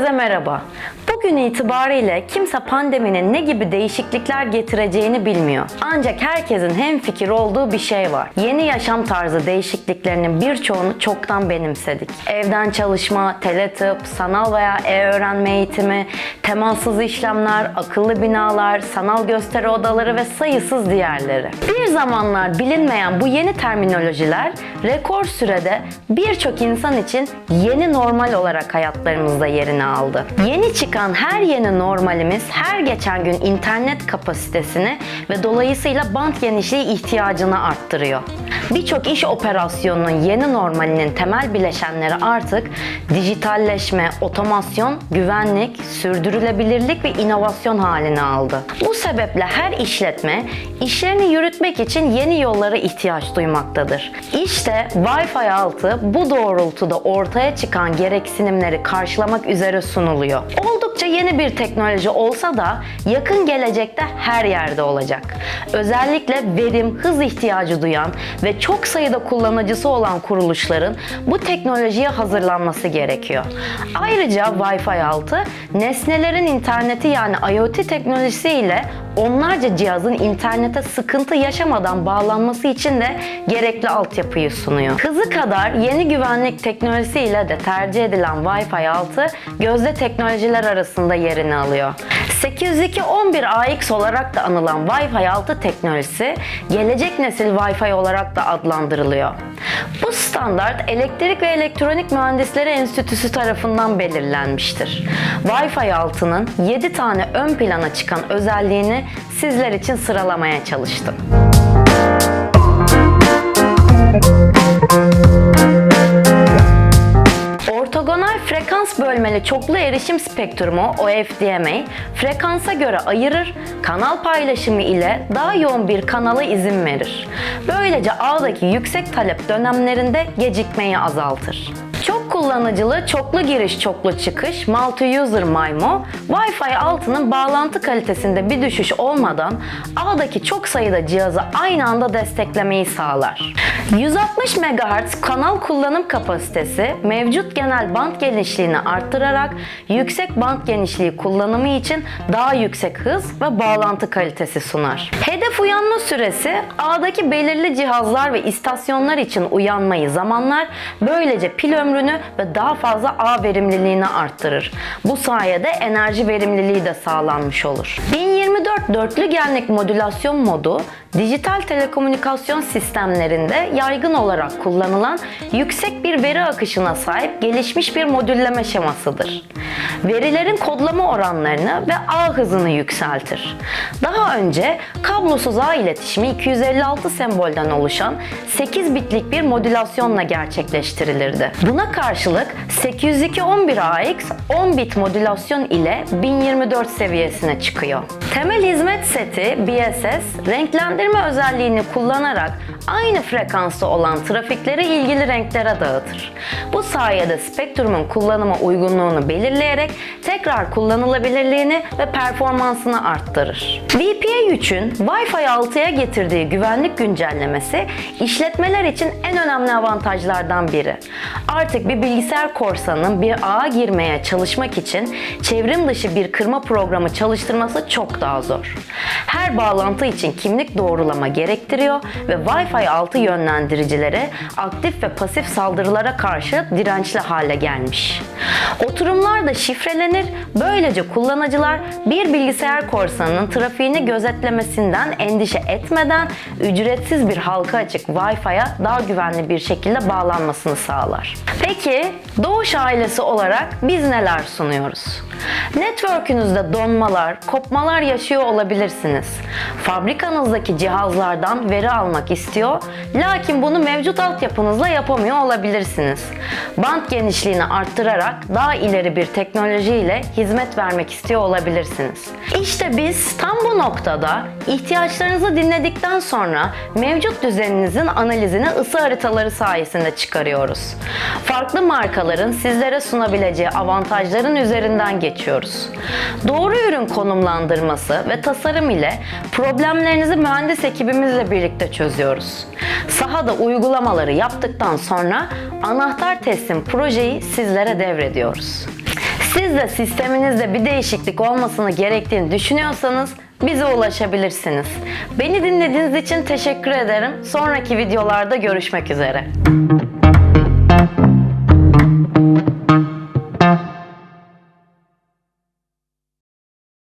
Herkese merhaba. Bugün itibariyle kimse pandeminin ne gibi değişiklikler getireceğini bilmiyor. Ancak herkesin hemfikir olduğu bir şey var. Yeni yaşam tarzı değişikliklerinin birçoğunu çoktan benimsedik. Evden çalışma, teletıp, sanal veya e-öğrenme eğitimi, temassız işlemler, akıllı binalar, sanal gösteri odaları ve sayısız diğerleri. Bir zamanlar bilinmeyen bu yeni terminolojiler rekor sürede birçok insan için yeni normal olarak hayatlarımızda yerini aldı. Yeni çıkan her yeni normalimiz her geçen gün internet kapasitesini ve dolayısıyla bant genişliği ihtiyacını arttırıyor. Birçok iş operasyonunun yeni normalinin temel bileşenleri artık dijitalleşme, otomasyon, güvenlik, sürdürülebilirlik ve inovasyon halini aldı. Bu sebeple her işletme işlerini yürütmek için yeni yollara ihtiyaç duymaktadır. İşte Wi-Fi 6 bu doğrultuda ortaya çıkan gereksinimleri karşılamak üzere sunuluyor. Oldukça yeni bir teknoloji olsa da yakın gelecekte her yerde olacak. Özellikle verim, hız ihtiyacı duyan ve çok sayıda kullanıcısı olan kuruluşların bu teknolojiye hazırlanması gerekiyor. Ayrıca Wi-Fi 6 nesnelerin interneti yani IoT teknolojisi ile onlarca cihazın internete sıkıntı yaşamadan bağlanması için de gerekli altyapıyı sunuyor. Hızı kadar yeni güvenlik teknolojisi ile de tercih edilen Wi-Fi 6 gözde teknolojiler arasında yerini alıyor. 802.11ax olarak da anılan Wi-Fi 6 teknolojisi gelecek nesil Wi-Fi olarak da adlandırılıyor. Bu standart Elektrik ve Elektronik Mühendisleri Enstitüsü tarafından belirlenmiştir. Wi-Fi 6'nın 7 tane ön plana çıkan özelliğini sizler için sıralamaya çalıştım. Ortogonal frekans bölmeli çoklu erişim spektrumu OFDMA frekansa göre ayırır, kanal paylaşımı ile daha yoğun bir kanala izin verir. Böylece ağdaki yüksek talep dönemlerinde gecikmeyi azaltır. Kullanıcılı çoklu giriş çoklu çıkış multi-user MIMO Wi-Fi 6'nın bağlantı kalitesinde bir düşüş olmadan ağdaki çok sayıda cihazı aynı anda desteklemeyi sağlar. 160 MHz kanal kullanım kapasitesi mevcut genel band genişliğini arttırarak yüksek band genişliği kullanımı için daha yüksek hız ve bağlantı kalitesi sunar. Hedef uyanma süresi ağdaki belirli cihazlar ve istasyonlar için uyanmayı zamanlar, böylece pil ömrünü ve daha fazla ağ verimliliğini arttırır. Bu sayede enerji verimliliği de sağlanmış olur. 1024 dörtlü genlik modülasyon modu dijital telekomünikasyon sistemlerinde yaygın olarak kullanılan yüksek bir veri akışına sahip gelişmiş bir modülleme şemasıdır. Verilerin kodlama oranlarını ve ağ hızını yükseltir. Daha önce kablosuz ağ iletişimi 256 sembolden oluşan 8 bitlik bir modülasyonla gerçekleştirilirdi. Buna karşılık 802.11ax 10 bit modülasyon ile 1024 seviyesine çıkıyor. Temel hizmet seti BSS renklendirme özelliğini kullanarak aynı frekansta olan trafikleri ilgili renklere dağıtır. Bu sayede spektrumun kullanıma uygunluğunu belirleyerek tekrar kullanılabilirliğini ve performansını arttırır. VPA 3'ün Wi-Fi 6'ya getirdiği güvenlik güncellemesi işletmeler için en önemli avantajlardan biri. Artık bir bilgisayar korsanının bir ağa girmeye çalışmak için çevrim dışı bir kırma programı çalıştırması çok daha zor. Her bağlantı için kimlik doğrulama gerektiriyor ve Wi-Fi 6 yönlendiricileri aktif ve pasif saldırılara karşı dirençli hale gelmiş. Oturumlar da şifrelenir, böylece kullanıcılar bir bilgisayar korsanının trafiğini gözetlemesinden endişe etmeden ücretsiz bir halka açık Wi-Fi'ye daha güvenli bir şekilde bağlanmasını sağlar. Peki Doğuş ailesi olarak biz neler sunuyoruz? Network'ünüzde donmalar, kopmalar yaşıyor olabilirsiniz. Fabrikanızdaki cihazlardan veri almak istiyor, lakin bunu mevcut altyapınızla yapamıyor olabilirsiniz. Band genişliğini arttırarak daha ileri bir teknolojiyle hizmet vermek istiyor olabilirsiniz. İşte biz tam bu noktada ihtiyaçlarınızı dinledikten sonra mevcut düzeninizin analizini ısı haritaları sayesinde çıkarıyoruz. Farklı markaların sizlere sunabileceği avantajların üzerinden geçiyoruz. Doğru ürün konumlandırması ve tasarım ile problemlerinizi mühendis ekibimizle birlikte çözüyoruz. Sahada uygulamaları yaptıktan sonra anahtar teslim projeyi sizlere devrediyoruz. Siz de sisteminizde bir değişiklik olmasını gerektiğini düşünüyorsanız bize ulaşabilirsiniz. Beni dinlediğiniz için teşekkür ederim. Sonraki videolarda görüşmek üzere.